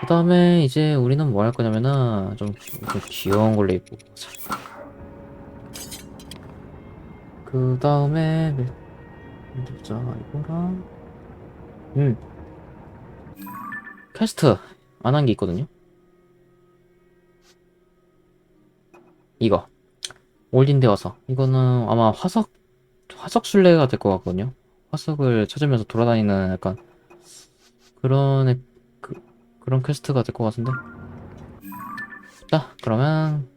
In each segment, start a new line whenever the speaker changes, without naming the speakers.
그 다음에 이제 우리는 뭐 할 거냐면은 좀, 좀 귀여운 걸로 입고. 그 다음에 자 이거랑 음 퀘스트 안 한 게 있거든요. 이거 올딘데 와서 이거는 아마 화석 화석 순례가 될 것 같거든요. 화석을 찾으면서 돌아다니는 약간 그런 애- 그, 그런 퀘스트가 될 것 같은데. 자 그러면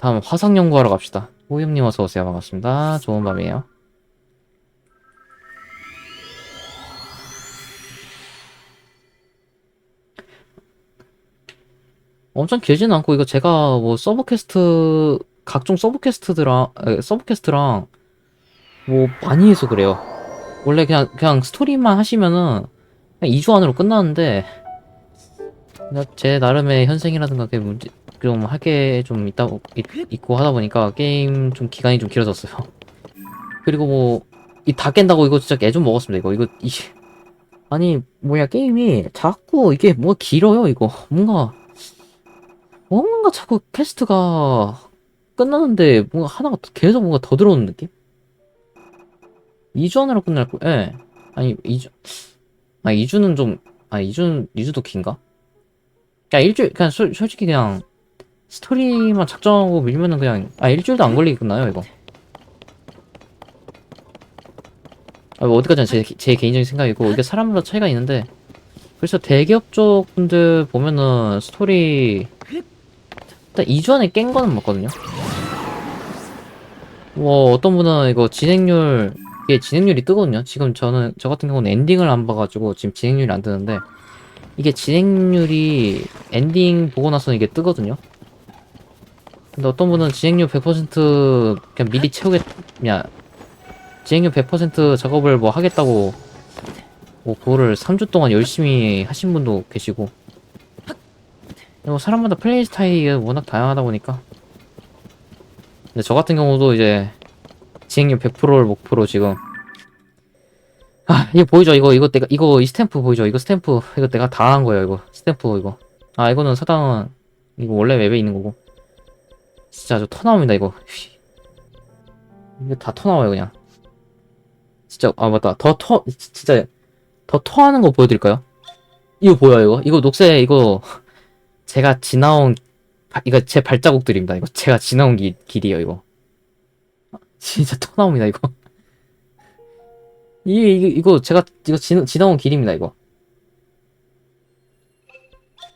다음 화석 연구하러 갑시다. 호임님 어서 오세요. 반갑습니다. 좋은 밤이에요. 엄청 길지는 않고 이거 제가 뭐 서브 퀘스트 각종 서브 퀘스트들랑 에, 서브 퀘스트랑 뭐 많이 해서 그래요. 원래 그냥 그냥 스토리만 하시면은 2주 안으로 끝나는데 제 나름의 현생이라든가 그게 문제 좀 하게 좀 있다 있, 있고 하다 보니까 게임 좀 기간이 좀 길어졌어요. 그리고 뭐 이 다 깬다고 이거 진짜 애 좀 먹었습니다. 이거 이거 이 아니 뭐야 게임이 자꾸 이게 뭐 길어요 이거 뭔가 뭔가 자꾸 퀘스트가 끝나는데 뭔가 하나가 더- 계속 뭔가 더 들어오는 느낌? 2주 안으로 끝날 거, 예. 아니, 2주, 아, 2주는 좀, 아, 2주, 2주도 긴가? 그냥 일주일, 그냥 솔, 솔직히 그냥 스토리만 작정하고 밀면은 그냥, 아, 일주일도 안 걸리게 끝나요, 이거. 아, 뭐 어디까지나 제, 제 개인적인 생각이고, 이게 사람마다 차이가 있는데, 그래서 대기업 쪽 분들 보면은 스토리, 일단 2주 안에 깬 거는 맞거든요. 뭐 어떤 분은 이거 진행률 이게 진행률이 뜨거든요. 지금 저는 저 같은 경우는 엔딩을 안 봐가지고 지금 진행률이 안 뜨는데 이게 진행률이 엔딩 보고 나서는 이게 뜨거든요. 근데 어떤 분은 진행률 100% 그냥 미리 채우겠냐 진행률 100% 작업을 뭐 하겠다고 뭐 그거를 3주 동안 열심히 하신 분도 계시고 뭐 사람마다 플레이 스타일이 워낙 다양하다 보니까 근데 저 같은 경우도 이제 지행률 100%를 목표로 지금. 아 이거 보이죠? 이거 이거 내가 이거 이 스탬프 보이죠? 이거 스탬프 이거 내가 다 한 거예요 이거. 스탬프 이거. 아 이거는 사당은 이거 원래 웹에 있는 거고. 진짜 저 터 나옵니다 이거. 이거 다 터 나와요 그냥. 진짜 아 맞다. 더 터 진짜 더 터하는 거 보여드릴까요? 이거 보여요 이거? 이거 녹색 이거 제가 지나온 바- 이거 제 발자국들입니다. 이거 제가 지나온 기, 길이에요. 이거 진짜 토 나옵니다. 이거 이 이거, 이거 제가 이거 지, 지나온 길입니다. 이거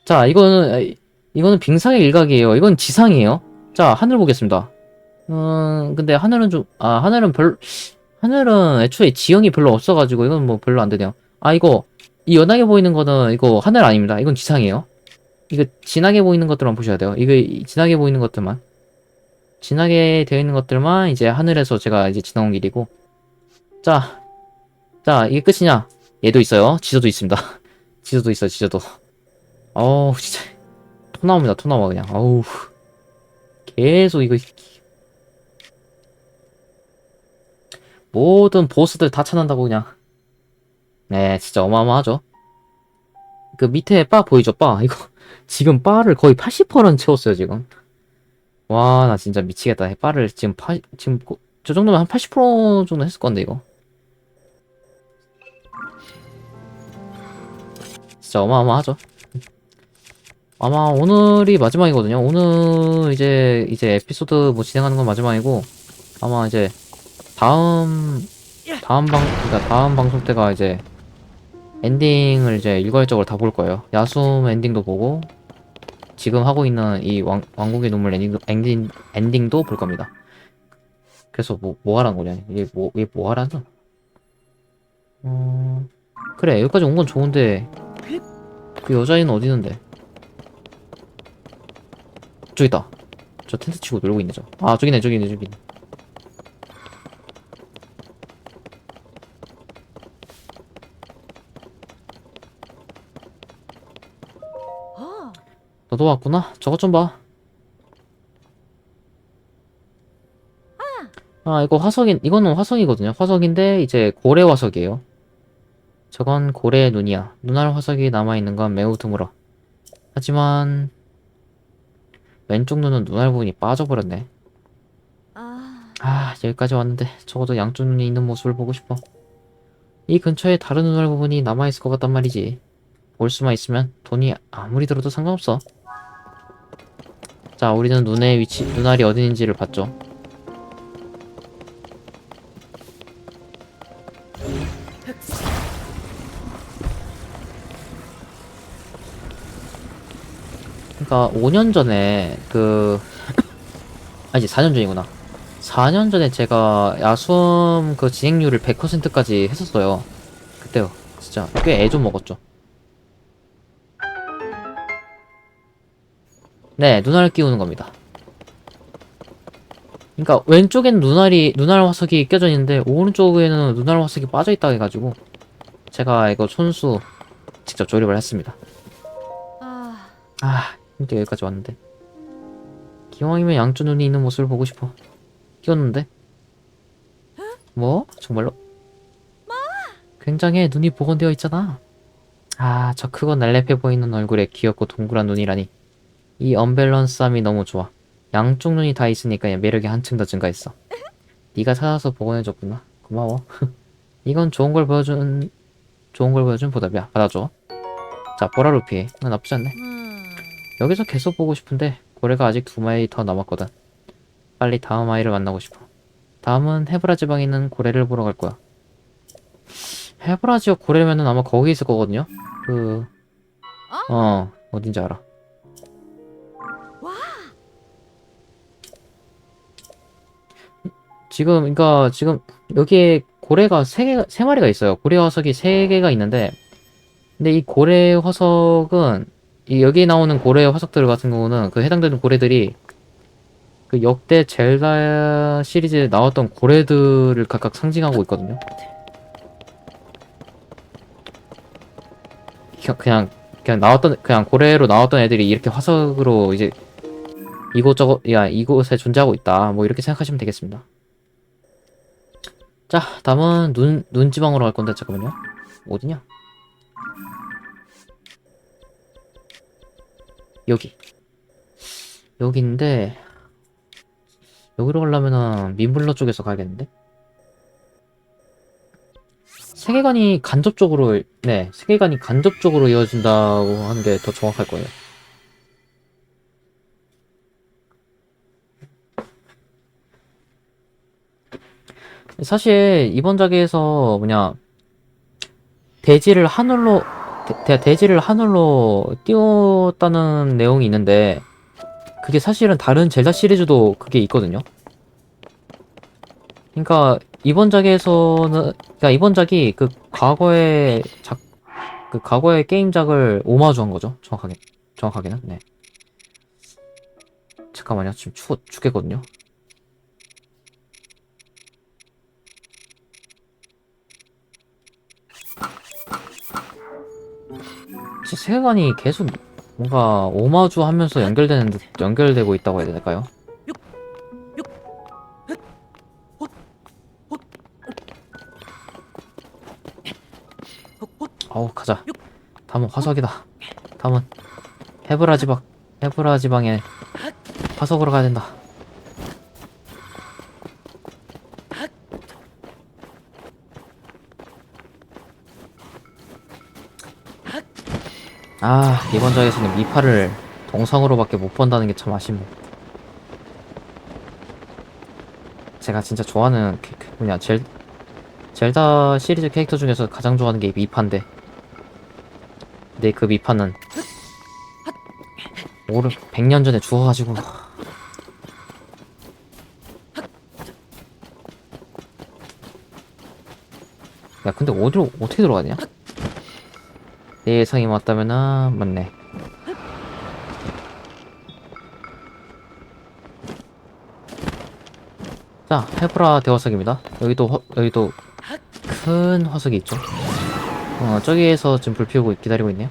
자 이거는 아, 이거는 빙상의 일각이에요. 이건 지상이에요. 자 하늘 보겠습니다. 음 근데 하늘은 좀 아 하늘은 별 하늘은 애초에 지형이 별로 없어가지고 이건 뭐 별로 안 되네요. 아 이거 이 연하게 보이는 거는 이거 하늘 아닙니다. 이건 지상이에요. 이거 진하게 보이는 것들만 보셔야 돼요. 이거 이- 진하게 보이는 것들만. 진하게 되어 있는 것들만 이제 하늘에서 제가 이제 지나온 길이고. 자, 자, 이게 끝이냐? 얘도 있어요. 지도도 있습니다. 지도도 있어요, 지도도. 어우, 진짜. 토 나옵니다, 토 나와, 그냥. 어우. 계속 이거. 모든 보스들 다 찾는다고, 그냥. 네, 진짜 어마어마하죠. 그 밑에 바 보이죠, 바? 이거. 지금 바를 거의 80%는 채웠어요, 지금. 와, 나 진짜 미치겠다. 바를 지금 파, 지금 고- 저 정도면 한 80% 정도 했을 건데, 이거. 진짜 어마어마하죠. 아마 오늘이 마지막이거든요. 오늘 이제, 이제 에피소드 뭐 진행하는 건 마지막이고, 아마 이제 다음, 다음 방, 그러니까 다음 방송 때가 이제 엔딩을 이제 일괄적으로 다 볼 거예요. 야숨 엔딩도 보고 지금 하고 있는 이 왕, 왕국의 눈물 엔딩도 엔딩 엔딩도 볼 겁니다. 그래서 뭐 뭐 하라는 거냐? 이게 뭐 이게 뭐 하라는? 어 그래 여기까지 온 건 좋은데 그 여자애는 어디 있는데? 저기 있다. 저 텐트 치고 놀고 있네 저. 아 저기네 저기네 저기. 네 너도 왔구나? 저것 좀 봐. 아, 이거 화석인, 이거는 화석이거든요. 화석인데, 이제 고래 화석이에요. 저건 고래의 눈이야. 눈알 화석이 남아있는 건 매우 드물어. 하지만 왼쪽 눈은 눈알 부분이 빠져버렸네.
아,
아, 여기까지 왔는데 적어도 양쪽 눈이 있는 모습을 보고 싶어. 이 근처에 다른 눈알 부분이 남아있을 것 같단 말이지. 볼 수만 있으면 돈이 아무리 들어도 상관없어. 자, 우리는 눈의 위치, 눈알이 어디 있는지를 봤죠. 그러니까 5년 전에 그 아니지 4년 전이구나. 4년 전에 제가 야수음 그 진행률을 100%까지 했었어요. 그때요. 진짜 꽤 애 좀 먹었죠. 네, 눈알 끼우는 겁니다. 그러니까 왼쪽엔 눈알이 눈알 화석이 껴져 있는데 오른쪽에는 눈알 화석이 빠져 있다 해가지고 제가 이거 손수 직접 조립을 했습니다.
아,
아, 근데 여기까지 왔는데. 기왕이면 양쪽 눈이 있는 모습을 보고 싶어. 끼웠는데? 뭐? 정말로? 굉장해. 눈이 복원되어 있잖아. 아, 저 크고 날렵해 보이는 얼굴에 귀엽고 동그란 눈이라니. 이 언밸런스함이 너무 좋아. 양쪽 눈이 다 있으니까 매력이 한층 더 증가했어. 네가 찾아서 복원해줬구나. 고마워. 이건 좋은 걸 보여준 좋은 걸 보여준 보답이야. 받아줘. 자, 보라 루피. 나 나쁘지 않네.
음,
여기서 계속 보고 싶은데 고래가 아직 두 마리 더 남았거든. 빨리 다음 아이를 만나고 싶어. 다음은 헤브라 지방에 있는 고래를 보러 갈 거야. 헤브라 지역 고래면은 아마 거기 있을 거거든요. 그, 어, 어딘지 알아. 지금, 그니까 지금 여기에 고래가 세 개, 세 마리가 있어요. 고래 화석이 세 개가 있는데, 근데 이 고래 화석은 이 여기 나오는 고래 화석들 같은 경우는 그 해당되는 고래들이 그 역대 젤다 시리즈에 나왔던 고래들을 각각 상징하고 있거든요. 그- 그냥 그냥 나왔던 그냥 고래로 나왔던 애들이 이렇게 화석으로 이제 이곳저곳 야 이곳에 존재하고 있다. 뭐 이렇게 생각하시면 되겠습니다. 자, 다음은 눈 눈지방으로 갈 건데 잠깐만요. 어디냐? 여기. 여기인데 여기로 가려면은 민블러 쪽에서 가야겠는데? 세계관이 간접적으로 네 세계관이 간접적으로 이어진다고 하는 게 더 정확할 거예요. 사실 이번 작에서 뭐냐 대지를 하늘로 대, 대지를 하늘로 띄웠다는 내용이 있는데 그게 사실은 다른 젤다 시리즈도 그게 있거든요. 그러니까 이번 작에서는 그러니까 이번 작이 그 과거의 작 그 과거의 게임작을 오마주한 거죠. 정확하게 정확하게는 네. 잠깐만요. 지금 추 죽겠거든요. 진짜 세계관이 계속 뭔가 오마주 하면서 연결되는 듯 연결되고 있다고 해야 될까요? 어우 가자. 다음은 화석이다. 다음은 헤브라 지방 헤브라 지방에 화석으로 가야 된다 아 이번 작에서는 미파를 동상으로밖에 못 본다는 게 참 아쉽네. 제가 진짜 좋아하는 그, 그 뭐냐 젤 젤다 시리즈 캐릭터 중에서 가장 좋아하는 게 미파인데. 근데 그 미파는 오르 100년 전에 죽어가지고. 야 근데 어디로 어떻게 들어가냐? 내 예상이 맞다면은 맞네. 자 헤브라 대화석입니다. 여기도 허, 여기도 큰 화석이 있죠? 어 저기에서 지금 불 피우고 기다리고 있네요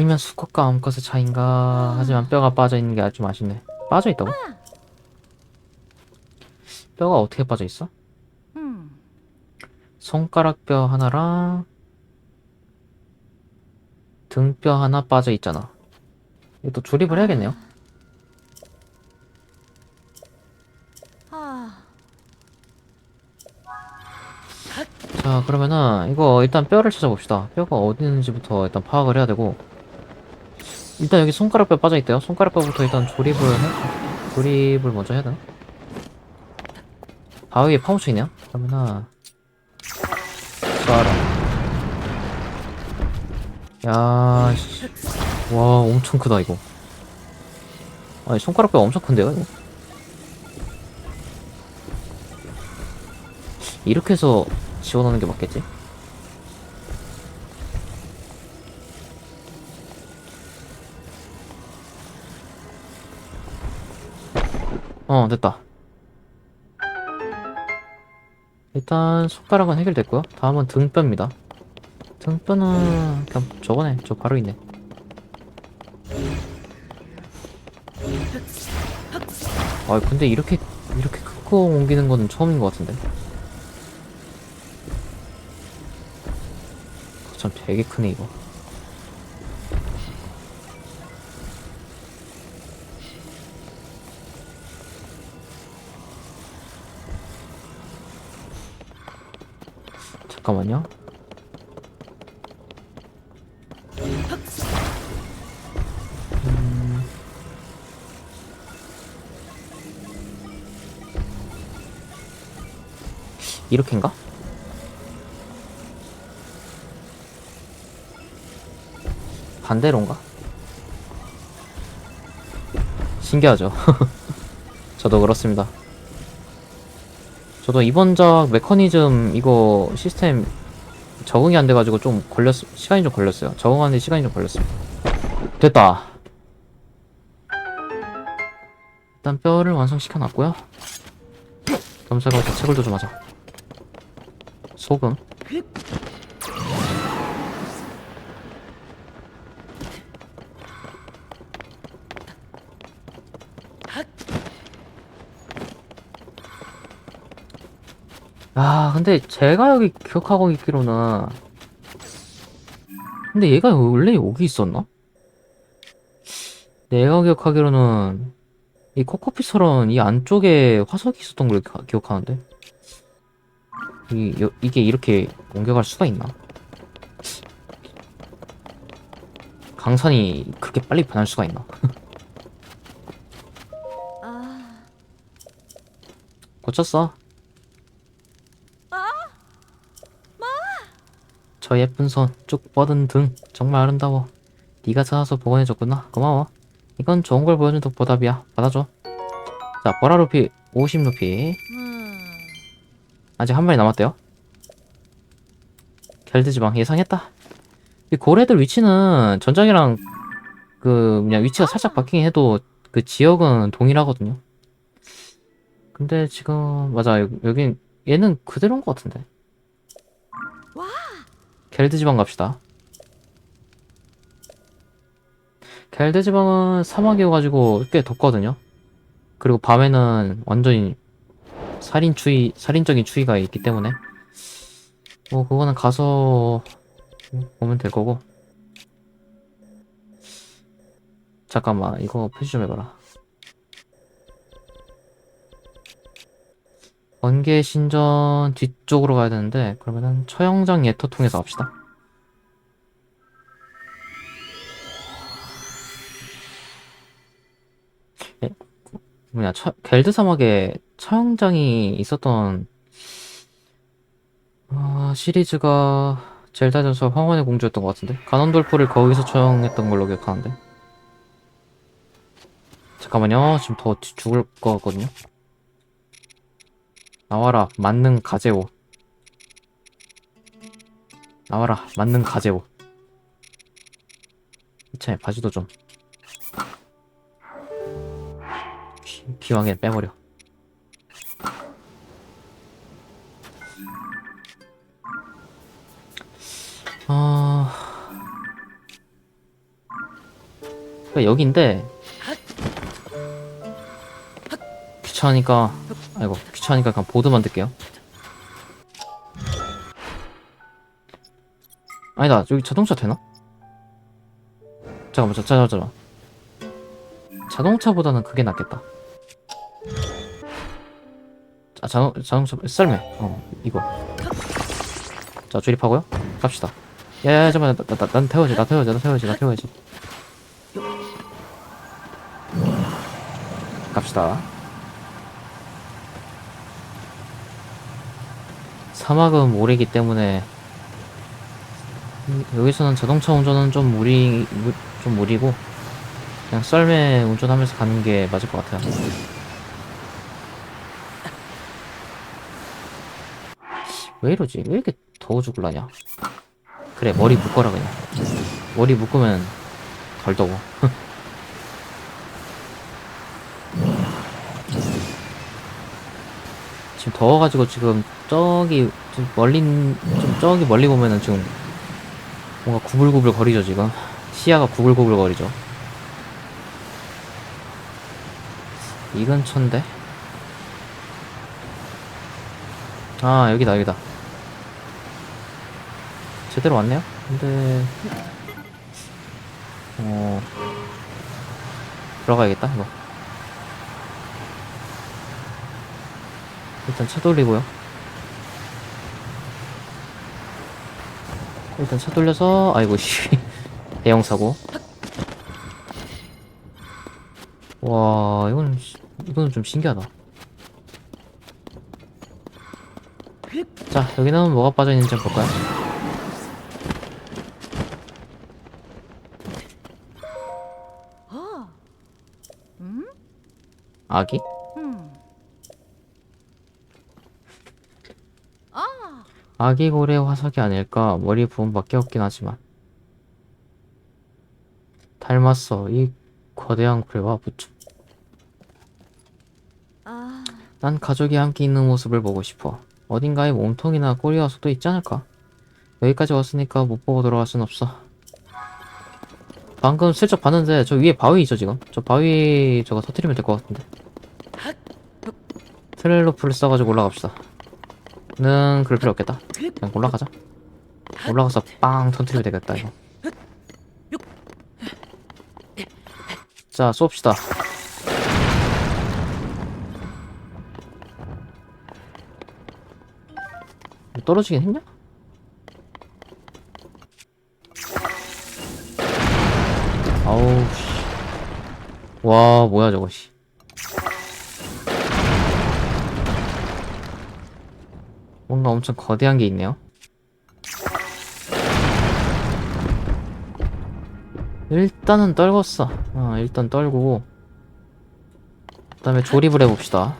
아 아니면 수컷과 암컷의 차인가 하지만 뼈가 빠져있는 게 좀 아쉽네 빠져있다고? 뼈가 어떻게 빠져있어?
음.
손가락 뼈 하나랑 등뼈 하나 빠져있잖아 이것도 조립을 해야겠네요
아.
자 그러면은 이거 일단 뼈를 찾아봅시다 뼈가 어디 있는지부터 일단 파악을 해야 되고 일단 여기 손가락 뼈 빠져있대요 손가락 뼈부터 일단 조립을 해 조립을 먼저 해야 되나? 바위에 파묻혀 있네요 그러면은 쏴라 야, 씨. 와, 엄청 크다, 이거. 아니, 손가락 뼈 엄청 큰데요, 이거? 이렇게 해서 지원하는 게 맞겠지? 어, 됐다. 일단 손가락은 해결됐고요. 다음은 등뼈입니다. 등뼈는 그냥 저거네. 저 바로 있네. 아, 근데 이렇게 이렇게 큰거 옮기는 거는 처음인 것 같은데. 참 되게 크네 이거. 잠깐만요. 음. 이렇게인가? 반대로인가? 신기하죠? 저도 그렇습니다. 저도 이번 작 메커니즘 이거 시스템 적응이 안 돼가지고 좀 걸렸, 시간이 좀 걸렸어요. 적응하는데 시간이 좀 걸렸습니다. 됐다. 일단 뼈를 완성시켜놨고요. 겸사가 자책을도 좀 하자. 소금. 아, 근데 제가 여기 기억하고 있기로는 근데 얘가 원래 여기 있었나? 내가 기억하기로는 이 코코피처럼 이 안쪽에 화석이 있었던 걸 가- 기억하는데 이, 여- 이게 이렇게 옮겨갈 수가 있나? 강산이 그렇게 빨리 변할 수가 있나?
아.
고쳤어. 저 예쁜 손, 쭉 뻗은 등, 정말 아름다워. 네가 찾아서 복원해줬구나. 고마워. 이건 좋은 걸 보여준 덕 보답이야. 받아줘. 자, 보라 루피 50 루피.
음.
아직 한 마리 남았대요. 겔드지방 예상했다. 이 고래들 위치는 전장이랑 그 그냥 위치가 살짝 바뀌긴 해도 그 지역은 동일하거든요. 근데 지금 맞아 여- 여긴 얘는 그대로인 것 같은데.
와.
겔드 지방 갑시다. 겔드 지방은 사막이어가지고 꽤 덥거든요. 그리고 밤에는 완전히 살인 추위, 살인적인 추위가 있기 때문에 뭐 그거는 가서 보면 될 거고. 잠깐만 이거 표시 좀 해봐라. 번개 신전 뒤쪽으로 가야 되는데 그러면은 처형장 예터 통해서 갑시다. 예? 뭐냐 처, 겔드 사막에 처형장이 있었던 아, 시리즈가 젤다 전설 황혼의 공주였던 것 같은데 가논돌프를 거기서 처형했던 걸로 기억하는데 잠깐만요 지금 더 뒤- 죽을 것 같거든요 나와라 만능 가제오. 나와라 만능 가제오. 이참에 바지도 좀. 기, 기왕에 빼버려. 아. 그러니까 여기인데 귀찮으니까 아이고 귀찮으니까 그냥 보드 만들게요. 아니다 여기 자동차 되나? 잠깐만 자, 잠깐만 잠깐만. 자동차보다는 그게 낫겠다. 아 자동, 자동차 썰매. 어 이거. 자 조립하고요. 갑시다. 야 야 야 잠깐만 나, 나, 나, 난 태워야지 나 태워야지 나 태워야지 나 태워야지. 갑시다 사막은 모래이기 때문에 음, 여기서는 자동차 운전은 좀 무리 무, 좀 무리고 그냥 썰매 운전하면서 가는 게 맞을 것 같아요. 왜 이러지? 왜 이렇게 더워 죽을라냐? 그래 머리 묶어라 그냥. 머리 묶으면 덜 더워. 지금 더워가지고 지금 저기 좀 멀리 좀 저기 멀리 보면은 지금 뭔가 구불구불 거리죠 지금? 시야가 구불구불 거리죠. 이 근처인데? 아 여기다 여기다. 제대로 왔네요? 근데 어 들어가야겠다 이거. 일단 차 돌리고요 일단 차 돌려서 아이고 씨 대형 사고 와 이건 씨- 이거는 좀 신기하다 자 여기는 뭐가 빠져있는지 한번 볼까요
어. 음?
아기
음. 아.
아기 고래 화석이 아닐까 머리 부분밖에 없긴 하지만 닮았어 이 거대한 고래와 부츠
아.
난 가족이 함께 있는 모습을 보고 싶어. 어딘가에 몸통이나 꼬리와 소도 있지 않을까? 여기까지 왔으니까 못 보고 돌아갈 순 없어. 방금 슬쩍 봤는데 저 위에 바위 있죠 지금? 저 바위 저거 터트리면 될 것 같은데. 트레일로프를 써가지고 올라갑시다. 는 그럴 필요 없겠다. 그냥 올라가자. 올라가서 빵 터트리면 되겠다 이거. 자 쏩시다. 떨어지긴 했냐? 아우 씨. 와 뭐야 저거 씨. 뭔가 엄청 거대한 게 있네요. 일단은 떨궜어. 어, 일단 떨구고 그 다음에 조립을 해봅시다.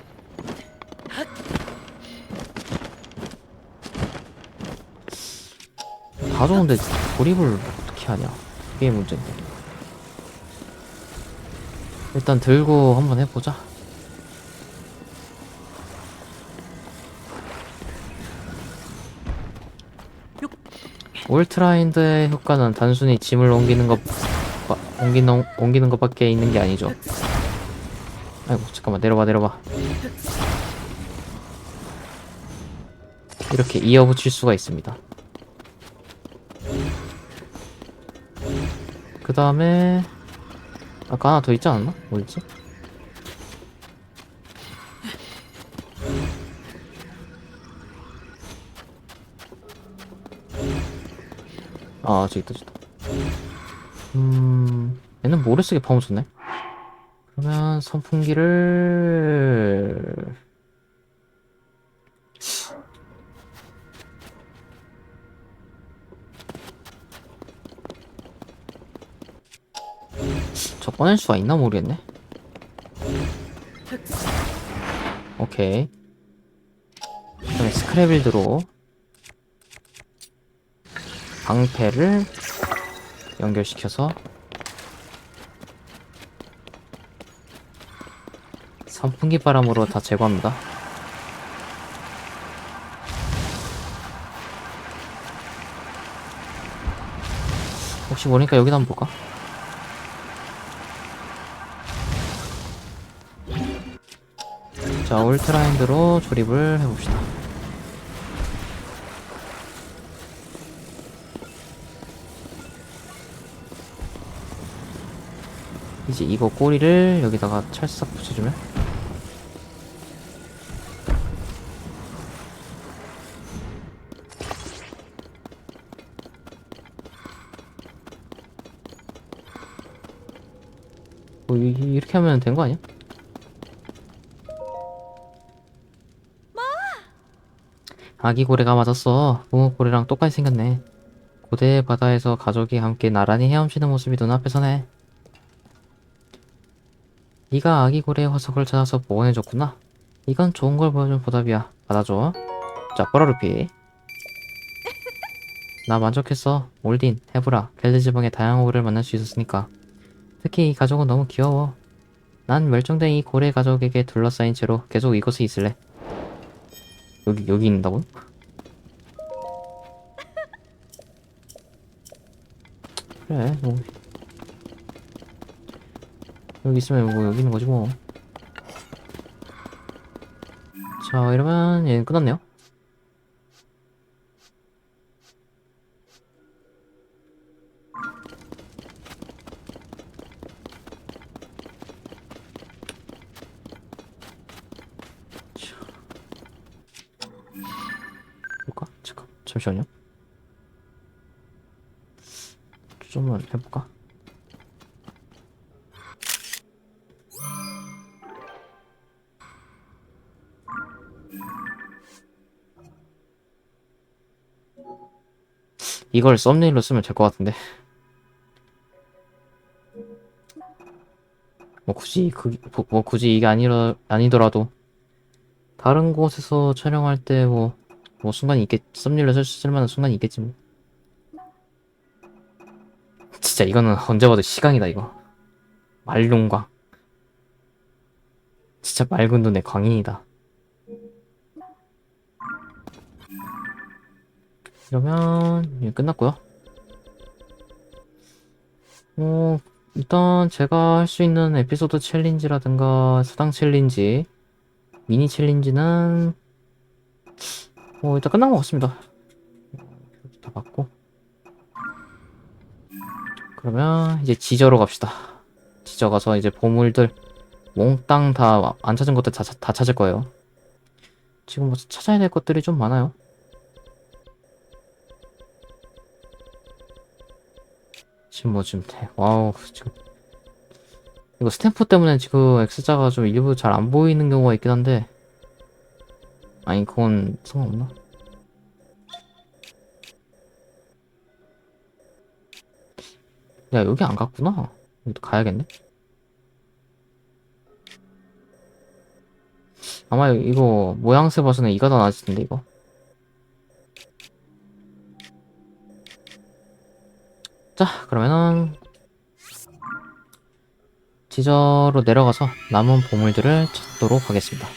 다 좋은데 조립을 어떻게 하냐 그게 문제인데 일단 들고 한번 해보자 울트라인드의 효과는 단순히 짐을 옮기는 것 바- 옮기는 옮기는 것밖에 있는 게 아니죠 아이고 잠깐만 내려봐 내려봐 이렇게 이어 붙일 수가 있습니다 그 다음에 아까 하나 더 있지 않았나? 뭐였지? 아 저기 있다 저기 있다 음 얘는 모래 쓰게 파묻혔네 그러면 선풍기를 저 꺼낼 수가 있나 모르겠네. 오케이. 그다음에 스크래빌드로 방패를 연결시켜서 선풍기 바람으로 다 제거합니다. 혹시 모르니까 여기다 한번 볼까? 자, 울트라인드로 조립을 해봅시다. 이제 이거 꼬리를 여기다가 찰싹 붙여주면 뭐 이- 이렇게 하면 된 거 아니야? 아기 고래가 맞았어. 붕어 고래랑 똑같이 생겼네. 고대 바다에서 가족이 함께 나란히 헤엄치는 모습이 눈앞에 서네. 네가 아기 고래의 화석을 찾아서 복원해줬구나. 이건 좋은 걸 보여준 보답이야. 받아줘. 자, 뽀라루피. 나 만족했어. 올딘, 헤브라, 갤드 지방의 다양한 고래를 만날 수 있었으니까. 특히 이 가족은 너무 귀여워. 난 멸종된 이 고래 가족에게 둘러싸인 채로 계속 이곳에 있을래. 여기 여기 있는다고? 그래 뭐 여기 있으면 뭐 여기 있는 거지 뭐. 자 이러면 얘는 끝났네요. 볼까? 잠시만요. 좀만 해볼까? 이걸 썸네일로 쓰면 될 것 같은데. 뭐 굳이 그, 뭐 굳이 이게 아니라 아니더라도 다른 곳에서 촬영할 때 뭐 뭐 순간이 있겠 썸네일로 쓸, 쓸만한 순간이 있겠지 뭐. 진짜 이거는 언제 봐도 시강이다 이거. 말룡광. 진짜 맑은 눈의 광인이다. 이러면 이제 끝났고요. 어, 일단 제가 할 수 있는 에피소드 챌린지라든가 수당 챌린지, 미니 챌린지는 뭐 일단 끝난 것 같습니다. 다 받고 그러면 이제 지저로 갑시다. 지저 가서 이제 보물들 몽땅 다 안 찾은 것들 다, 다 찾을 거예요. 지금 뭐 찾아야 될 것들이 좀 많아요. 지금 뭐 지금 대- 와우 지금. 이거 스탬프 때문에 지금 X자가 좀 일부 잘 안 보이는 경우가 있긴 한데. 아니 그건 상관없나? 야 여기 안 갔구나. 여기도 가야겠네. 아마 이거 모양새 봐서는 이가 더 나았을 텐데 이거 자 그러면은 지저로 내려가서 남은 보물들을 찾도록 하겠습니다